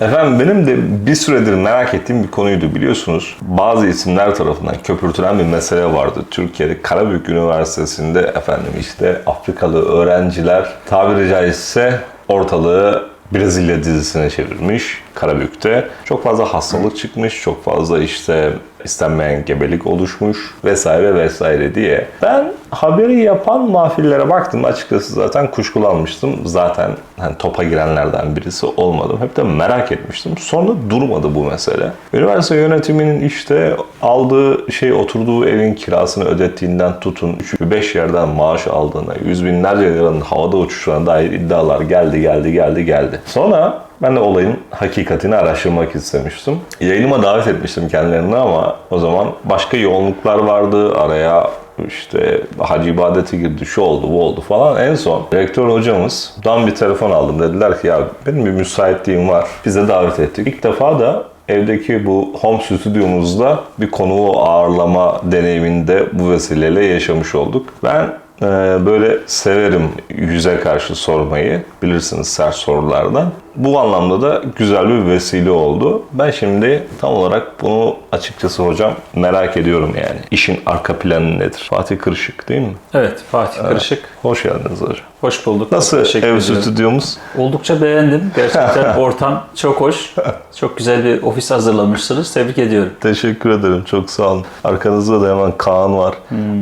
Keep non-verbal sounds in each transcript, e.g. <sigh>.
Efendim benim de bir süredir merak ettiğim bir konuydu biliyorsunuz. Bazı isimler tarafından köpürtülen bir mesele vardı. Türkiye'de Karabük Üniversitesi'nde efendim işte Afrikalı öğrenciler tabiri caizse ortalığı Brezilya dizisine çevirmiş Karabük'te. Çok fazla hastalık çıkmış, çok fazla işte istenmeyen gebelik oluşmuş vesaire vesaire diye. Ben haberi yapan mahfillere baktım. Açıkçası zaten kuşkulanmıştım. Zaten hani topa girenlerden birisi olmadım. Hep de merak etmiştim. Sonra durmadı bu mesele. Üniversite yönetiminin işte aldığı şey oturduğu evin kirasını ödettiğinden tutun 3-5 yerden maaş aldığına, yüz binlerce liranın havada uçuşlarına dair iddialar geldi geldi geldi geldi. Sonra ben de olayın hakikatini araştırmak istemiştim. Yayınıma davet etmiştim kendilerini ama o zaman başka yoğunluklar vardı. Araya işte hacı ibadeti girdi, şu oldu, bu oldu falan. En son rektör hocamızdan bir telefon aldım. Dediler ki ya benim bir müsaitliğim var. Bize davet ettik. İlk defa da evdeki bu home stüdyomuzda bir konuğu ağırlama deneyiminde bu vesileyle yaşamış olduk. Ben e, böyle severim yüze karşı sormayı. Bilirsiniz sert sorulardan. Bu anlamda da güzel bir vesile oldu. Ben şimdi tam olarak bunu açıkçası hocam merak ediyorum yani. İşin arka planı nedir? Fatih Kırışık değil mi? Evet, Fatih Kırışık. Hoş geldiniz hocam. Hoş bulduk. Nasıl teşekkür ev ediyorum. stüdyomuz? Oldukça beğendim. Gerçekten <laughs> ortam çok hoş. Çok güzel bir ofis hazırlamışsınız. Tebrik ediyorum. Teşekkür ederim. Çok sağ olun. Arkanızda da hemen Kaan var.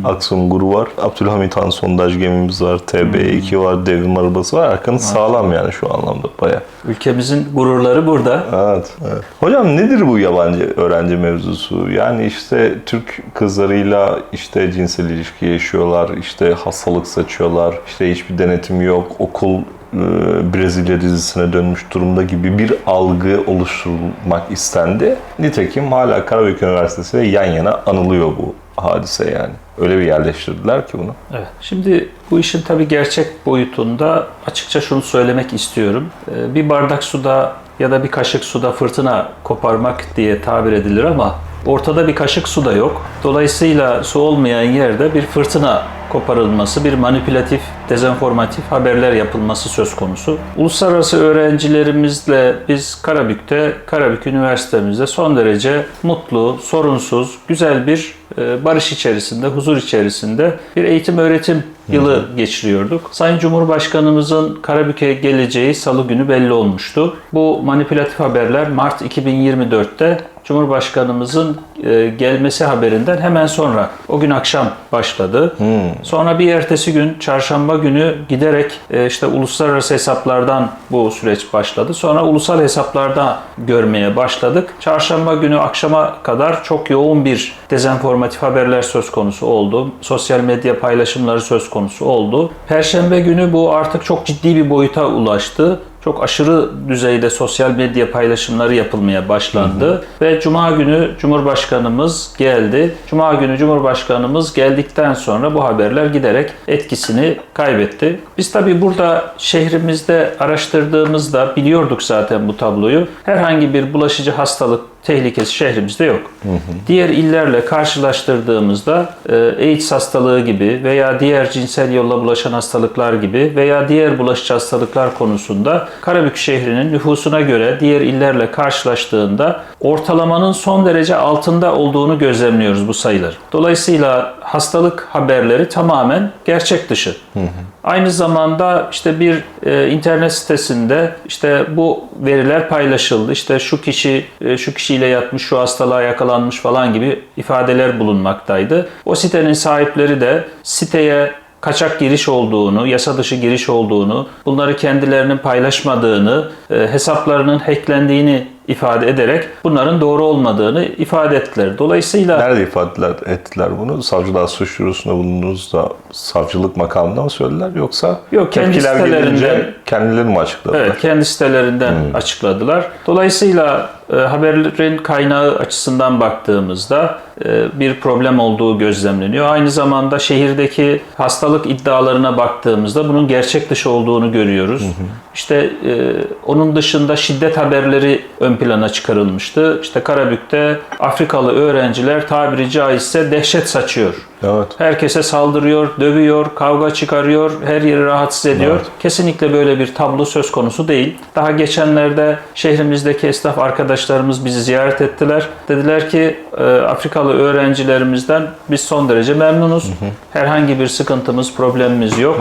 Aksungur var. Abdülhamit Han sondaj gemimiz var. TB2 var. Devrim arabası var. Arkanız sağlam yani şu anlamda baya. Ülkemizin gururları burada. Evet, evet. Hocam nedir bu yabancı öğrenci mevzusu? Yani işte Türk kızlarıyla işte cinsel ilişki yaşıyorlar, işte hastalık saçıyorlar, işte hiçbir denetim yok, okul e, Brezilya dizisine dönmüş durumda gibi bir algı oluşturulmak istendi. Nitekim hala Karabük Üniversitesi yan yana anılıyor bu hadise yani. Öyle bir yerleştirdiler ki bunu. Evet. Şimdi bu işin tabii gerçek boyutunda açıkça şunu söylemek istiyorum. Ee, Bir bardak suda ya da bir kaşık suda fırtına koparmak diye tabir edilir ama ortada bir kaşık su da yok. Dolayısıyla su olmayan yerde bir fırtına koparılması, bir manipülatif, dezenformatif haberler yapılması söz konusu. Uluslararası öğrencilerimizle biz Karabük'te, Karabük Üniversitemizde son derece mutlu, sorunsuz, güzel bir barış içerisinde, huzur içerisinde bir eğitim öğretim yılı geçiriyorduk. Sayın Cumhurbaşkanımızın Karabük'e geleceği salı günü belli olmuştu. Bu manipülatif haberler Mart 2024'te Cumhurbaşkanımızın e, gelmesi haberinden hemen sonra o gün akşam başladı. Sonra bir ertesi gün çarşamba günü giderek e, işte uluslararası hesaplardan bu süreç başladı. Sonra ulusal hesaplarda görmeye başladık. Çarşamba günü akşama kadar çok yoğun bir dezenformatif haberler söz konusu oldu. Sosyal medya paylaşımları söz konusu oldu. Perşembe günü bu artık çok ciddi bir boyuta ulaştı çok aşırı düzeyde sosyal medya paylaşımları yapılmaya başlandı ve cuma günü Cumhurbaşkanımız geldi. Cuma günü Cumhurbaşkanımız geldikten sonra bu haberler giderek etkisini kaybetti. Biz tabii burada şehrimizde araştırdığımızda biliyorduk zaten bu tabloyu. Herhangi bir bulaşıcı hastalık tehlikesi şehrimizde yok. Diğer illerle karşılaştırdığımızda e, AIDS hastalığı gibi veya diğer cinsel yolla bulaşan hastalıklar gibi veya diğer bulaşıcı hastalıklar konusunda Karabük şehrinin nüfusuna göre diğer illerle karşılaştığında ortalamanın son derece altında olduğunu gözlemliyoruz bu sayılar. Dolayısıyla hastalık haberleri tamamen gerçek dışı. Aynı zamanda işte bir e, internet sitesinde işte bu veriler paylaşıldı. İşte şu kişi e, şu kişiyle yatmış, şu hastalığa yakalanmış falan gibi ifadeler bulunmaktaydı. O sitenin sahipleri de siteye kaçak giriş olduğunu, yasa dışı giriş olduğunu, bunları kendilerinin paylaşmadığını, e, hesaplarının hacklendiğini ifade ederek bunların doğru olmadığını ifade ettiler. Dolayısıyla Nerede ifadeler ettiler bunu? Savcılığa suç duyurusunda bulunduğunuzda savcılık makamında mı söylediler yoksa Yok, kendi tepkiler gelince kendileri mi açıkladılar? Evet, kendi sitelerinden açıkladılar. Dolayısıyla haberlerin kaynağı açısından baktığımızda e, bir problem olduğu gözlemleniyor. Aynı zamanda şehirdeki hastalık iddialarına baktığımızda bunun gerçek dışı olduğunu görüyoruz. İşte e, onun dışında şiddet haberleri ön plana çıkarılmıştı. İşte Karabük'te Afrikalı öğrenciler tabiri caizse dehşet saçıyor Evet. Herkese saldırıyor, dövüyor, kavga çıkarıyor, her yeri rahatsız ediyor. Evet. Kesinlikle böyle bir tablo söz konusu değil. Daha geçenlerde şehrimizdeki esnaf arkadaşlarımız bizi ziyaret ettiler. Dediler ki e, Afrikalı öğrencilerimizden biz son derece memnunuz. Herhangi bir sıkıntımız, problemimiz yok.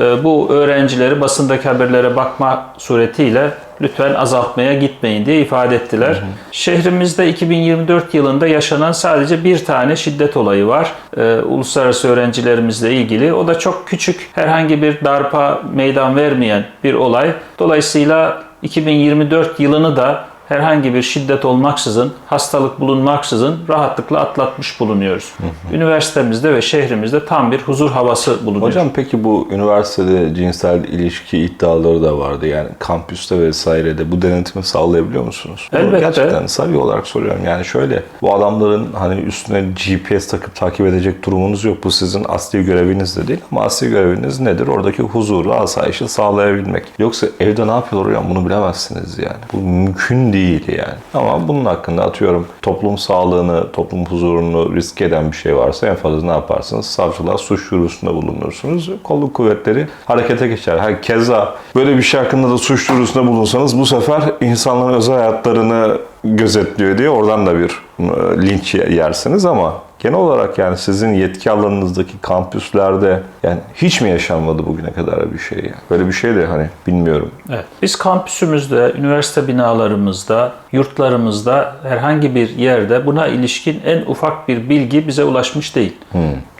E, bu öğrencileri basındaki haberlere bakma suretiyle lütfen azaltmaya gitmeyin diye ifade ettiler. Şehrimizde 2024 yılında yaşanan sadece bir tane şiddet olayı var. Ee, uluslararası öğrencilerimizle ilgili. O da çok küçük, herhangi bir darpa meydan vermeyen bir olay. Dolayısıyla 2024 yılını da herhangi bir şiddet olmaksızın, hastalık bulunmaksızın rahatlıkla atlatmış bulunuyoruz. Üniversitemizde ve şehrimizde tam bir huzur havası bulunuyor. Hocam peki bu üniversitede cinsel ilişki iddiaları da vardı. Yani kampüste vesairede bu denetimi sağlayabiliyor musunuz? Bunu Elbette. Gerçekten sarı olarak soruyorum. Yani şöyle bu adamların hani üstüne GPS takıp takip edecek durumunuz yok. Bu sizin asli göreviniz de değil ama asli göreviniz nedir? Oradaki huzuru, asayişi sağlayabilmek. Yoksa evde ne yapıyorlar hocam bunu bilemezsiniz yani. Bu mümkün değil yani. Ama bunun hakkında atıyorum toplum sağlığını, toplum huzurunu risk eden bir şey varsa en fazla ne yaparsınız? Savcılığa suç duyurusunda bulunursunuz. Kolluk kuvvetleri harekete geçer. Ha, keza böyle bir şey hakkında da suç duyurusunda bulunsanız bu sefer insanların özel hayatlarını gözetliyor diye oradan da bir e, linç yersiniz ama genel olarak yani sizin yetki alanınızdaki kampüslerde yani hiç mi yaşanmadı bugüne kadar bir şey yani? Böyle bir şey de hani bilmiyorum. Evet. Biz kampüsümüzde, üniversite binalarımızda, yurtlarımızda herhangi bir yerde buna ilişkin en ufak bir bilgi bize ulaşmış değil.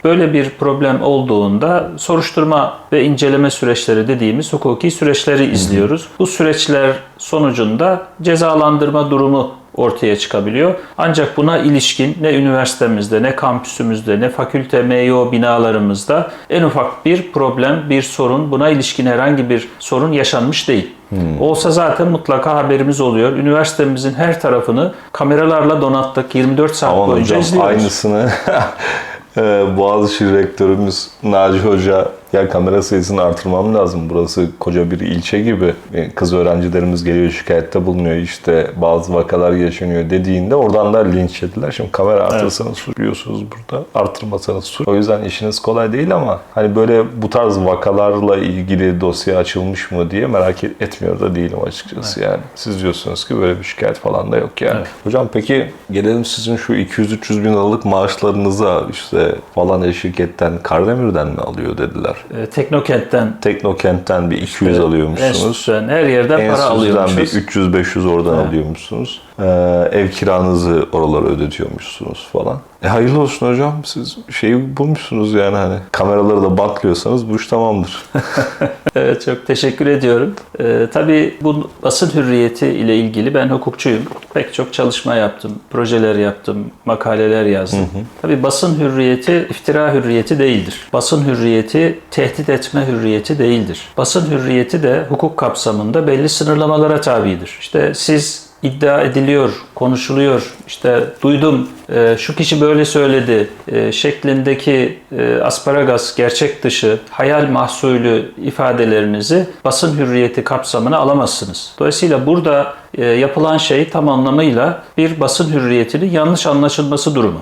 Böyle bir problem olduğunda soruşturma ve inceleme süreçleri dediğimiz hukuki süreçleri izliyoruz. Bu süreçler sonucunda cezalandırma durumu ortaya çıkabiliyor. Ancak buna ilişkin ne üniversitemizde, ne kampüsümüzde, ne fakülte, MYO binalarımızda en ufak bir problem, bir sorun, buna ilişkin herhangi bir sorun yaşanmış değil. Olsa zaten mutlaka haberimiz oluyor. Üniversitemizin her tarafını kameralarla donattık. 24 saat Aman boyunca hocam izliyoruz. aynısını <laughs> e, Boğaziçi rektörümüz Naci Hoca ya kamera sayısını artırmam lazım. Burası koca bir ilçe gibi. E, Kız öğrencilerimiz geliyor şikayette bulunuyor işte bazı vakalar yaşanıyor dediğinde oradan da linç ettiler. Şimdi kamera artırsanız suçluyorsunuz burada. Artırmasanız suç. O yüzden işiniz kolay değil ama hani böyle bu tarz vakalarla ilgili dosya açılmış mı diye merak et- etmiyor da değilim açıkçası yani. Siz diyorsunuz ki böyle bir şikayet falan da yok yani. Evet. Hocam peki gelelim sizin şu 200-300 bin liralık maaşlarınıza işte falan şirketten Kardemir'den mi alıyor dediler. E, Teknokent'ten, Teknokent'ten bir 200 alıyormuşsunuz. enstitüden, her yerden para alıyormuşuz. bir 300-500 oradan alıyormuşsunuz. Ee, ev kiranızı oralara ödetiyormuşsunuz falan. E hayırlı olsun hocam. Siz şeyi bulmuşsunuz yani hani kameraları da bantlıyorsanız bu iş tamamdır. <laughs> Evet, çok teşekkür ediyorum. Ee, tabii bu basın hürriyeti ile ilgili ben hukukçuyum. Pek çok çalışma yaptım, projeler yaptım, makaleler yazdım. Tabii basın hürriyeti iftira hürriyeti değildir. Basın hürriyeti tehdit etme hürriyeti değildir. Basın hürriyeti de hukuk kapsamında belli sınırlamalara tabidir. İşte siz iddia ediliyor, konuşuluyor, işte duydum, e, şu kişi böyle söyledi e, şeklindeki e, asparagas gerçek dışı, hayal mahsulü ifadelerinizi basın hürriyeti kapsamına alamazsınız. Dolayısıyla burada yapılan şey tam anlamıyla bir basın hürriyetinin yanlış anlaşılması durumu.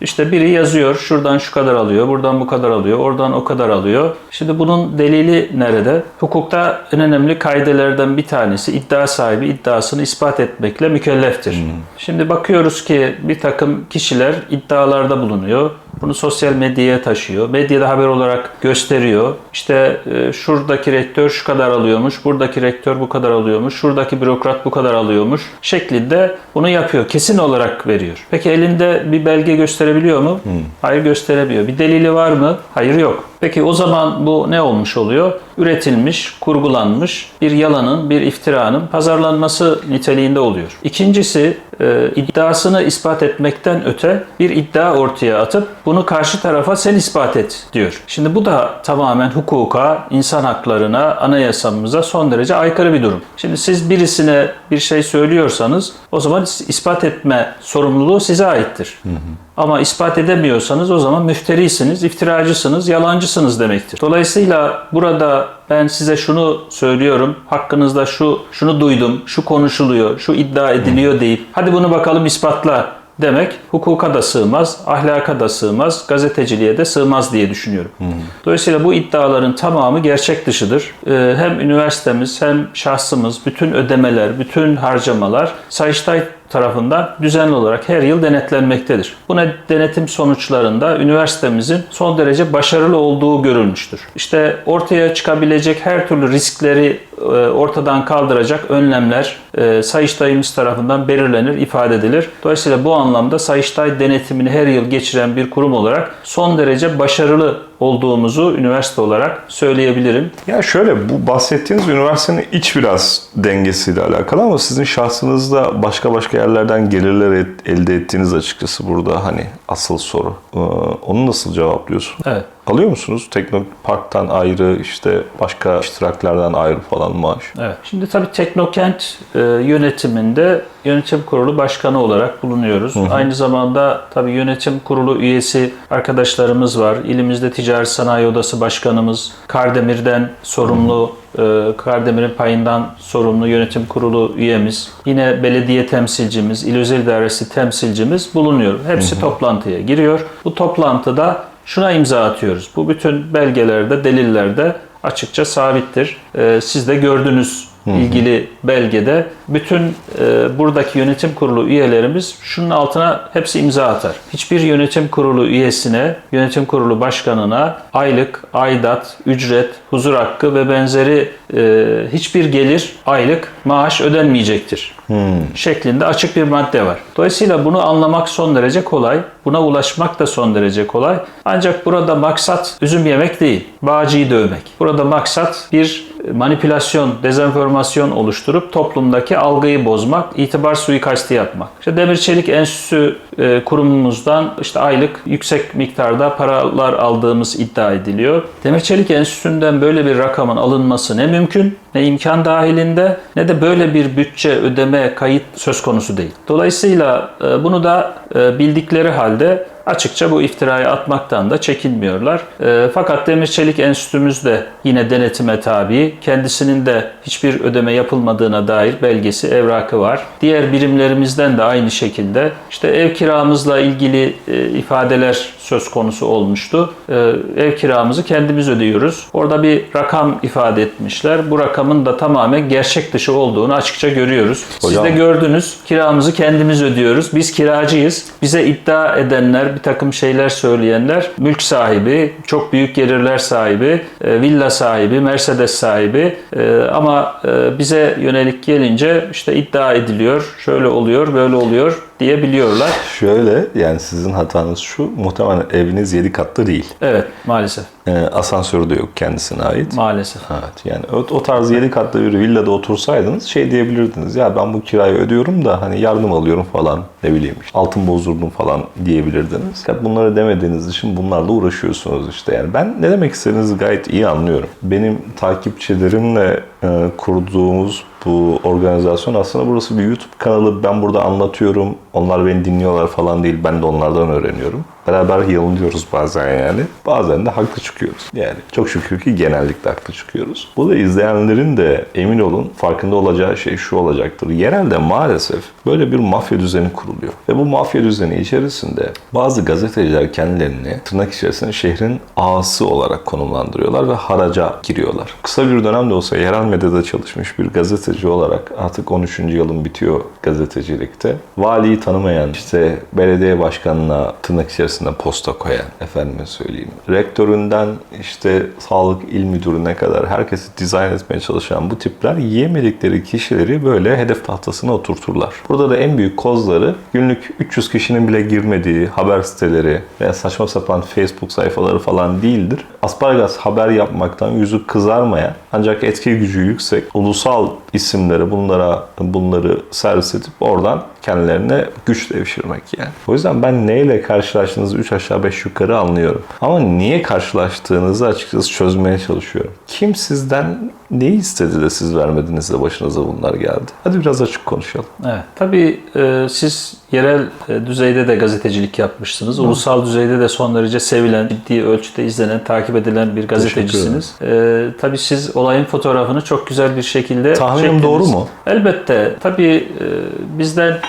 İşte biri yazıyor, şuradan şu kadar alıyor, buradan bu kadar alıyor, oradan o kadar alıyor. Şimdi bunun delili nerede? Hukukta en önemli kaidelerden bir tanesi iddia sahibi iddiasını ispat etmekle mükelleftir. Şimdi bakıyoruz ki bir takım kişiler iddialarda bulunuyor. Bunu sosyal medyaya taşıyor. Medyada haber olarak gösteriyor. İşte e, şuradaki rektör şu kadar alıyormuş, buradaki rektör bu kadar alıyormuş, şuradaki bürokrat bu kadar alıyormuş şeklinde bunu yapıyor. Kesin olarak veriyor. Peki elinde bir belge gösterebiliyor mu? Hayır gösteremiyor. Bir delili var mı? Hayır yok. Peki o zaman bu ne olmuş oluyor? Üretilmiş, kurgulanmış bir yalanın, bir iftiranın pazarlanması niteliğinde oluyor. İkincisi e, iddiasını ispat etmekten öte bir iddia ortaya atıp bunu karşı tarafa sen ispat et diyor. Şimdi bu da tamamen hukuka, insan haklarına, anayasamıza son derece aykırı bir durum. Şimdi siz birisine bir şey söylüyorsanız o zaman ispat etme sorumluluğu size aittir. Ama ispat edemiyorsanız o zaman müfterisiniz, iftiracısınız, yalancısınız demektir. Dolayısıyla burada ben size şunu söylüyorum, hakkınızda şu şunu duydum, şu konuşuluyor, şu iddia ediliyor deyip hadi bunu bakalım ispatla demek hukuka da sığmaz, ahlaka da sığmaz, gazeteciliğe de sığmaz diye düşünüyorum. Dolayısıyla bu iddiaların tamamı gerçek dışıdır. Ee, Hem üniversitemiz hem şahsımız, bütün ödemeler, bütün harcamalar Sayıştay tarafından düzenli olarak her yıl denetlenmektedir. Bu ne- denetim sonuçlarında üniversitemizin son derece başarılı olduğu görülmüştür. İşte ortaya çıkabilecek her türlü riskleri e, ortadan kaldıracak önlemler e, Sayıştay'ımız tarafından belirlenir, ifade edilir. Dolayısıyla bu anlamda Sayıştay denetimini her yıl geçiren bir kurum olarak son derece başarılı olduğumuzu üniversite olarak söyleyebilirim. Ya şöyle bu bahsettiğiniz üniversitenin iç biraz dengesiyle alakalı ama sizin şahsınızda başka başka yerlerden gelirler et- elde ettiğiniz açıkçası burada hani asıl soru. Ee, onu nasıl cevaplıyorsun? Evet. Alıyor musunuz? Teknopark'tan ayrı işte başka iştiraklerden ayrı falan maaş. Evet. Şimdi tabii Teknokent e, yönetiminde yönetim kurulu başkanı olarak bulunuyoruz. Aynı zamanda tabii yönetim kurulu üyesi arkadaşlarımız var. İlimizde Ticaret Sanayi Odası Başkanımız, Kardemir'den sorumlu, e, Kardemir'in payından sorumlu yönetim kurulu üyemiz, yine belediye temsilcimiz, il özel idaresi temsilcimiz bulunuyor. Hepsi toplantıya giriyor. Bu toplantıda şuna imza atıyoruz. Bu bütün belgelerde, delillerde açıkça sabittir. Ee, siz de gördünüz ilgili belgede. Bütün e, buradaki yönetim kurulu üyelerimiz şunun altına hepsi imza atar. Hiçbir yönetim kurulu üyesine, yönetim kurulu başkanına aylık, aidat, ücret, huzur hakkı ve benzeri e, hiçbir gelir, aylık maaş ödenmeyecektir. Şeklinde açık bir madde var. Dolayısıyla bunu anlamak son derece kolay. Buna ulaşmak da son derece kolay. Ancak burada maksat üzüm yemek değil, bağcıyı dövmek. Burada maksat bir manipülasyon, dezenformasyon oluşturup toplumdaki algıyı bozmak, itibar suikasti yapmak. İşte Demir Çelik Enstitüsü e, kurumumuzdan işte aylık yüksek miktarda paralar aldığımız iddia ediliyor. Demir Çelik Enstitüsü'nden böyle bir rakamın alınması ne mümkün, ne imkan dahilinde ne de böyle bir bütçe ödeme kayıt söz konusu değil. Dolayısıyla e, bunu da e, bildikleri halde açıkça bu iftirayı atmaktan da çekinmiyorlar. E, fakat Demir Çelik Enstitümüz de yine denetime tabi. Kendisinin de hiçbir ödeme yapılmadığına dair belgesi, evrakı var. Diğer birimlerimizden de aynı şekilde işte ev kiramızla ilgili ifadeler söz konusu olmuştu. Ev kiramızı kendimiz ödüyoruz. Orada bir rakam ifade etmişler. Bu rakamın da tamamen gerçek dışı olduğunu açıkça görüyoruz. Siz Hocam- de gördünüz. Kiramızı kendimiz ödüyoruz. Biz kiracıyız. Bize iddia edenler, bir takım şeyler söyleyenler, mülk sahibi, çok büyük gelirler sahibi, e, villa sahibi, Mercedes sahibi E, ama e, bize yönelik gelince işte iddia ediliyor, şöyle oluyor, böyle oluyor diyebiliyorlar. Şöyle yani sizin hatanız şu muhtemelen eviniz 7 katlı değil. Evet, maalesef. Ee, asansörü de yok kendisine ait. Maalesef. Evet yani o, o tarz 7 katlı bir villada otursaydınız şey diyebilirdiniz ya ben bu kirayı ödüyorum da hani yardım alıyorum falan ne bileyim işte, altın bozdurdum falan diyebilirdiniz. Fakat bunları demediğiniz için bunlarla uğraşıyorsunuz işte yani ben ne demek istediğinizi gayet iyi anlıyorum. Benim takipçilerimle e, kurduğumuz bu organizasyon aslında burası bir YouTube kanalı. Ben burada anlatıyorum. Onlar beni dinliyorlar falan değil. Ben de onlardan öğreniyorum. Beraber yanılıyoruz bazen yani. Bazen de haklı çıkıyoruz. Yani çok şükür ki genellikle haklı çıkıyoruz. Bu da izleyenlerin de emin olun farkında olacağı şey şu olacaktır. Yerelde maalesef böyle bir mafya düzeni kuruluyor. Ve bu mafya düzeni içerisinde bazı gazeteciler kendilerini tırnak içerisinde şehrin ağası olarak konumlandırıyorlar ve haraca giriyorlar. Kısa bir dönemde olsa yerel medyada çalışmış bir gazeteci olarak artık 13. yılım bitiyor gazetecilikte. Valiyi tanımayan, işte belediye başkanına tırnak içerisinde posta koyan, efendime söyleyeyim. Rektöründen işte sağlık il müdürüne kadar herkesi dizayn etmeye çalışan bu tipler yiyemedikleri kişileri böyle hedef tahtasına oturturlar. Burada da en büyük kozları günlük 300 kişinin bile girmediği haber siteleri veya saçma sapan Facebook sayfaları falan değildir. Aspargas haber yapmaktan yüzü kızarmayan ancak etki gücü yüksek ulusal isimleri bunlara bunları servis edip oradan kendilerine güç devşirmek yani. O yüzden ben neyle karşılaştığınızı 3 aşağı 5 yukarı anlıyorum. Ama niye karşılaştığınızı açıkçası çözmeye çalışıyorum. Kim sizden ne istedi de siz vermediniz de başınıza bunlar geldi? Hadi biraz açık konuşalım. Evet. Tabii e, siz yerel e, düzeyde de gazetecilik yapmışsınız. Ulusal düzeyde de son derece sevilen, ciddi ölçüde izlenen, takip edilen bir gazetecisiniz. E, tabii siz olayın fotoğrafını çok güzel bir şekilde Tahminim çektiniz. doğru mu? Elbette. Tabii e, bizden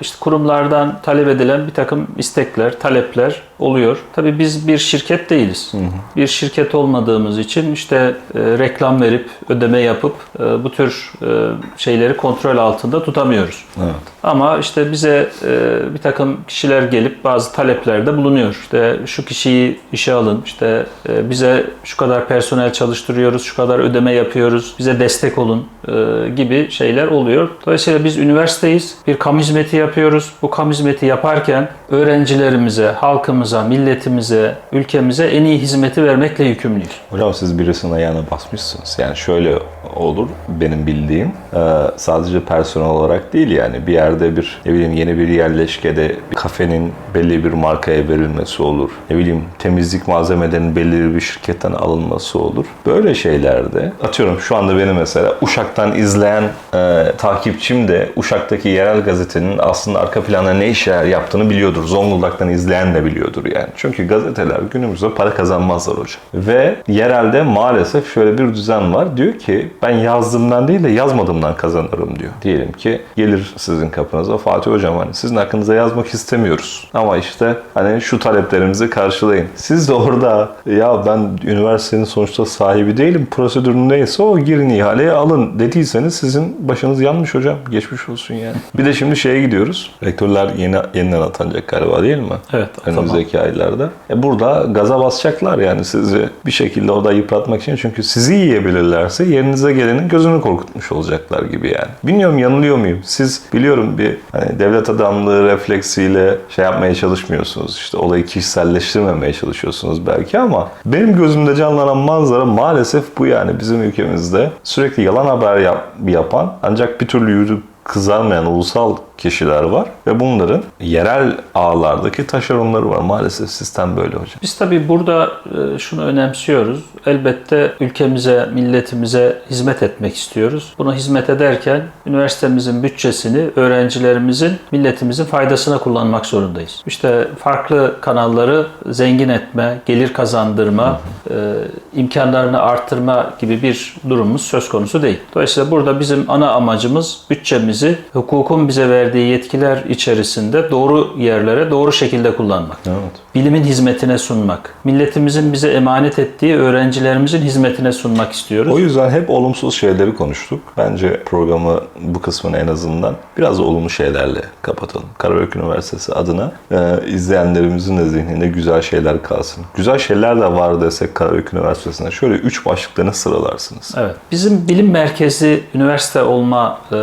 işte kurumlardan talep edilen bir takım istekler, talepler oluyor. Tabii biz bir şirket değiliz. Bir şirket olmadığımız için işte e, reklam verip, ödeme yapıp e, bu tür e, şeyleri kontrol altında tutamıyoruz. Evet. Ama işte bize bir takım kişiler gelip bazı taleplerde bulunuyor. İşte şu kişiyi işe alın, işte bize şu kadar personel çalıştırıyoruz, şu kadar ödeme yapıyoruz, bize destek olun gibi şeyler oluyor. Dolayısıyla biz üniversiteyiz, bir kamu hizmeti yapıyoruz. Bu kamu hizmeti yaparken öğrencilerimize, halkımıza, milletimize, ülkemize en iyi hizmeti vermekle yükümlüyüz. Hocam siz birisinin ayağına basmışsınız. Yani şöyle olur benim bildiğim. e, sadece personel olarak değil yani bir yerde bir ne bileyim yeni bir yerleşkede bir kafenin belli bir markaya verilmesi olur. Ne bileyim temizlik malzemelerinin belli bir şirketten alınması olur. Böyle şeylerde atıyorum şu anda beni mesela Uşak'tan izleyen e, takipçim de Uşak'taki yerel gazetenin aslında arka planda ne işler yaptığını biliyordur. Zonguldak'tan izleyen de biliyordur yani. Çünkü gazeteler günümüzde para kazanmazlar hocam. Ve yerelde maalesef şöyle bir düzen var. Diyor ki ben yazdığımdan değil de yazmadığımdan kazanırım diyor. Diyelim ki gelir sizin kapınıza Fatih hocam hani sizin hakkınıza yazmak istemiyoruz. Ama işte hani şu taleplerimizi karşılayın. Siz de orada ya ben üniversitenin sonuçta sahibi değilim. Prosedürün neyse o girin ihaleye alın dediyseniz sizin başınız yanmış hocam. Geçmiş olsun yani. <laughs> Bir de şimdi şeye gidiyoruz. Rektörler yeni yeniden atanacak galiba değil mi? Evet. Önümüzdeki aylarda. E burada gaza basacaklar yani sizi bir şekilde orada yıpratmak için. Çünkü sizi yiyebilirlerse yerinize gelenin gözünü korkutmuş olacaklar gibi yani. Bilmiyorum yanılıyor muyum? Siz biliyorum bir hani devlet adamlığı refleksiyle şey yapmaya çalışmıyorsunuz. İşte olayı kişiselleştirmemeye çalışıyorsunuz belki ama benim gözümde canlanan manzara maalesef bu yani bizim ülkemizde sürekli yalan haber yap- yapan ancak bir türlü yürüp kızarmayan ulusal kişiler var ve bunların yerel ağlardaki taşeronları var. Maalesef sistem böyle hocam. Biz tabii burada e, şunu önemsiyoruz. Elbette ülkemize, milletimize hizmet etmek istiyoruz. Buna hizmet ederken üniversitemizin bütçesini öğrencilerimizin, milletimizin faydasına kullanmak zorundayız. İşte farklı kanalları zengin etme, gelir kazandırma, e, imkanlarını arttırma gibi bir durumumuz söz konusu değil. Dolayısıyla burada bizim ana amacımız bütçemizi hukukun bize verdiği yetkiler içerisinde doğru yerlere doğru şekilde kullanmak Evet. bilimin hizmetine sunmak, milletimizin bize emanet ettiği öğrencilerimizin hizmetine sunmak istiyoruz. O yüzden hep olumsuz şeyleri konuştuk. Bence programı bu kısmını en azından biraz da olumlu şeylerle kapatalım. Karabük Üniversitesi adına e, izleyenlerimizin de zihninde güzel şeyler kalsın. Güzel şeyler de var desek Karabük Üniversitesi'ne şöyle üç başlıklarını sıralarsınız. Evet. Bizim bilim merkezi üniversite olma e,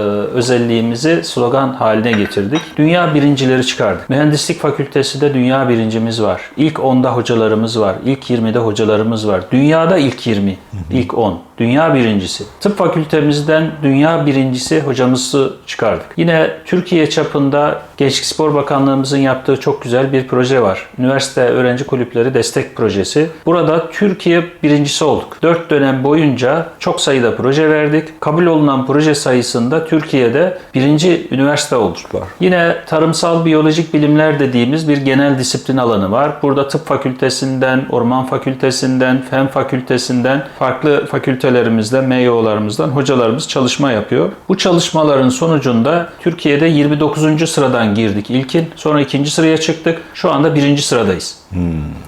özelliğimizi slogan haline getirdik. Dünya birincileri çıkardık. Mühendislik fakültesinde dünya birincimiz var. İlk 10'da hocalarımız var. İlk 20'de hocalarımız var. Dünyada ilk 20, ilk 10. Dünya birincisi. Tıp fakültemizden dünya birincisi hocamızı çıkardık. Yine Türkiye çapında Gençlik Spor Bakanlığımızın yaptığı çok güzel bir proje var. Üniversite Öğrenci Kulüpleri Destek Projesi. Burada Türkiye birincisi olduk. 4 dönem boyunca çok sayıda proje verdik. Kabul olunan proje sayısında Türkiye'de birinci üniversite olduk. Süper. Yine tarımsal biyolojik bilimler dediğimiz bir genel disiplin alanı var. Burada tıp fakültesinden, orman fakültesinden, fen fakültesinden, farklı fakültelerimizden, MEYO'larımızdan hocalarımız çalışma yapıyor. Bu çalışmaların sonucunda Türkiye'de 29. sıradan girdik ilkin. Sonra ikinci sıraya çıktık. Şu anda birinci sıradayız.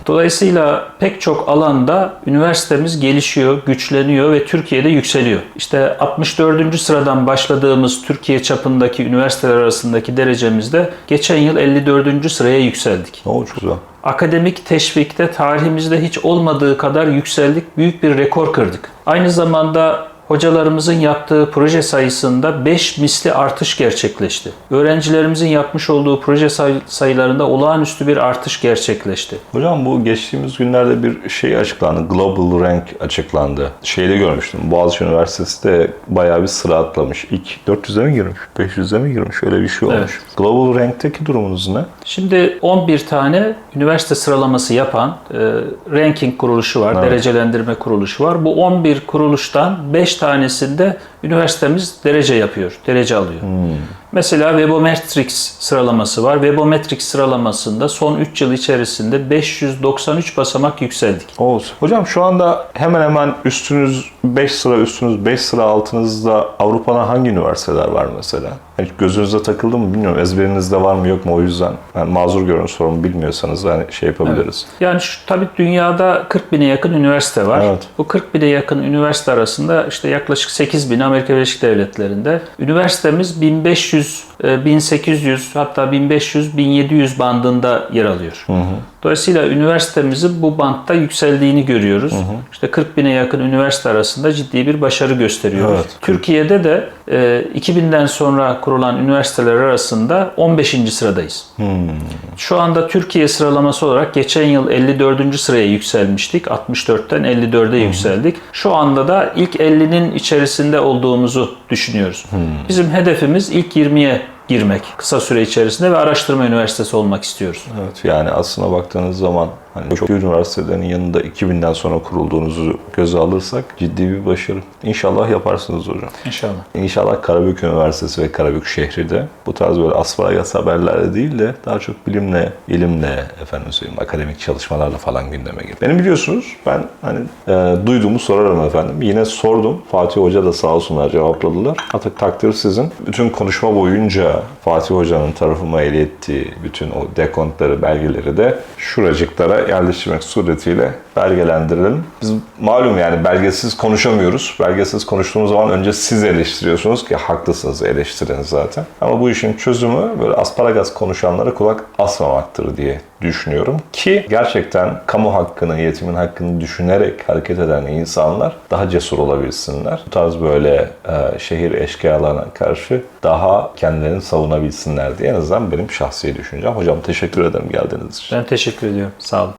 Dolayısıyla pek çok alanda üniversitemiz gelişiyor, güçleniyor ve Türkiye'de yükseliyor. İşte 64. sıradan başladığımız Türkiye çapındaki üniversiteler arasındaki derecemizde geçen yıl 54. sıraya yükseldik. O çok güzel. Akademik teşvikte tarihimizde hiç olmadığı kadar yükseldik, büyük bir rekor kırdık. Aynı zamanda hocalarımızın yaptığı proje sayısında 5 misli artış gerçekleşti. Öğrencilerimizin yapmış olduğu proje say- sayılarında olağanüstü bir artış gerçekleşti. Hocam bu geçtiğimiz günlerde bir şey açıklandı. Global Rank açıklandı. Şeyde görmüştüm. Boğaziçi Üniversitesi de bayağı bir sıra atlamış. İlk 400'e mi girmiş? 500'e mi girmiş? Öyle bir şey olmuş. Global Rank'teki durumunuz ne? Şimdi 11 tane üniversite sıralaması yapan e, ranking kuruluşu var, Evet. derecelendirme kuruluşu var. Bu 11 kuruluştan 5 tanesinde üniversitemiz derece yapıyor, derece alıyor. Mesela Webometrics sıralaması var. Webometrics sıralamasında son 3 yıl içerisinde 593 basamak yükseldik. Olsun. Hocam şu anda hemen hemen üstünüz 5 sıra üstünüz 5 sıra altınızda Avrupa'da hangi üniversiteler var mesela? Hiç gözünüze takıldı mı bilmiyorum. Ezberinizde var mı yok mu o yüzden. Ben mazur görün sorun bilmiyorsanız hani şey yapabiliriz. Yani şu, tabii dünyada 40 bine yakın üniversite var. Evet. Bu 40 bine yakın üniversite arasında işte yaklaşık 8 bin Amerika Birleşik Devletleri'nde. Üniversitemiz 1500, e, 1800 hatta 1500, 1700 bandında yer alıyor. Dolayısıyla üniversitemizin bu bantta yükseldiğini görüyoruz. İşte 40 bine yakın üniversite arasında ciddi bir başarı gösteriyoruz. Evet. Türkiye'de de e, 2000'den sonra kurulan üniversiteler arasında 15. sıradayız. Şu anda Türkiye sıralaması olarak geçen yıl 54. sıraya yükselmiştik. 64'ten 54'e yükseldik. Şu anda da ilk 50'nin içerisinde olduğumuzu düşünüyoruz. Bizim hedefimiz ilk 20'ye girmek kısa süre içerisinde ve araştırma üniversitesi olmak istiyoruz. Evet yani aslına baktığınız zaman hani çok üniversitelerin yanında 2000'den sonra kurulduğunuzu göze alırsak ciddi bir başarı. İnşallah yaparsınız hocam. İnşallah. İnşallah Karabük Üniversitesi ve Karabük şehri de bu tarz böyle asparagas haberlerle değil de daha çok bilimle, ilimle, efendim söyleyeyim akademik çalışmalarla falan gündeme gelir. Benim biliyorsunuz ben hani e, duyduğumu sorarım efendim. Yine sordum. Fatih Hoca da sağ olsunlar cevapladılar. Artık takdir sizin. Bütün konuşma boyunca Fatih Hoca'nın tarafıma ilettiği bütün o dekontları, belgeleri de şuracıklara yerleştirmek suretiyle belgelendirelim. Biz malum yani belgesiz konuşamıyoruz. Belgesiz konuştuğumuz zaman önce siz eleştiriyorsunuz ki haklısınız eleştirin zaten. Ama bu işin çözümü böyle asparagas konuşanlara kulak asmamaktır diye düşünüyorum ki gerçekten kamu hakkını, yetimin hakkını düşünerek hareket eden insanlar daha cesur olabilsinler. Bu tarz böyle e, şehir eşkıyalarına karşı daha kendilerini savunabilsinler diye en azından benim şahsi düşüncem. Hocam teşekkür ederim geldiğiniz için. Ben teşekkür ediyorum. Sağ olun.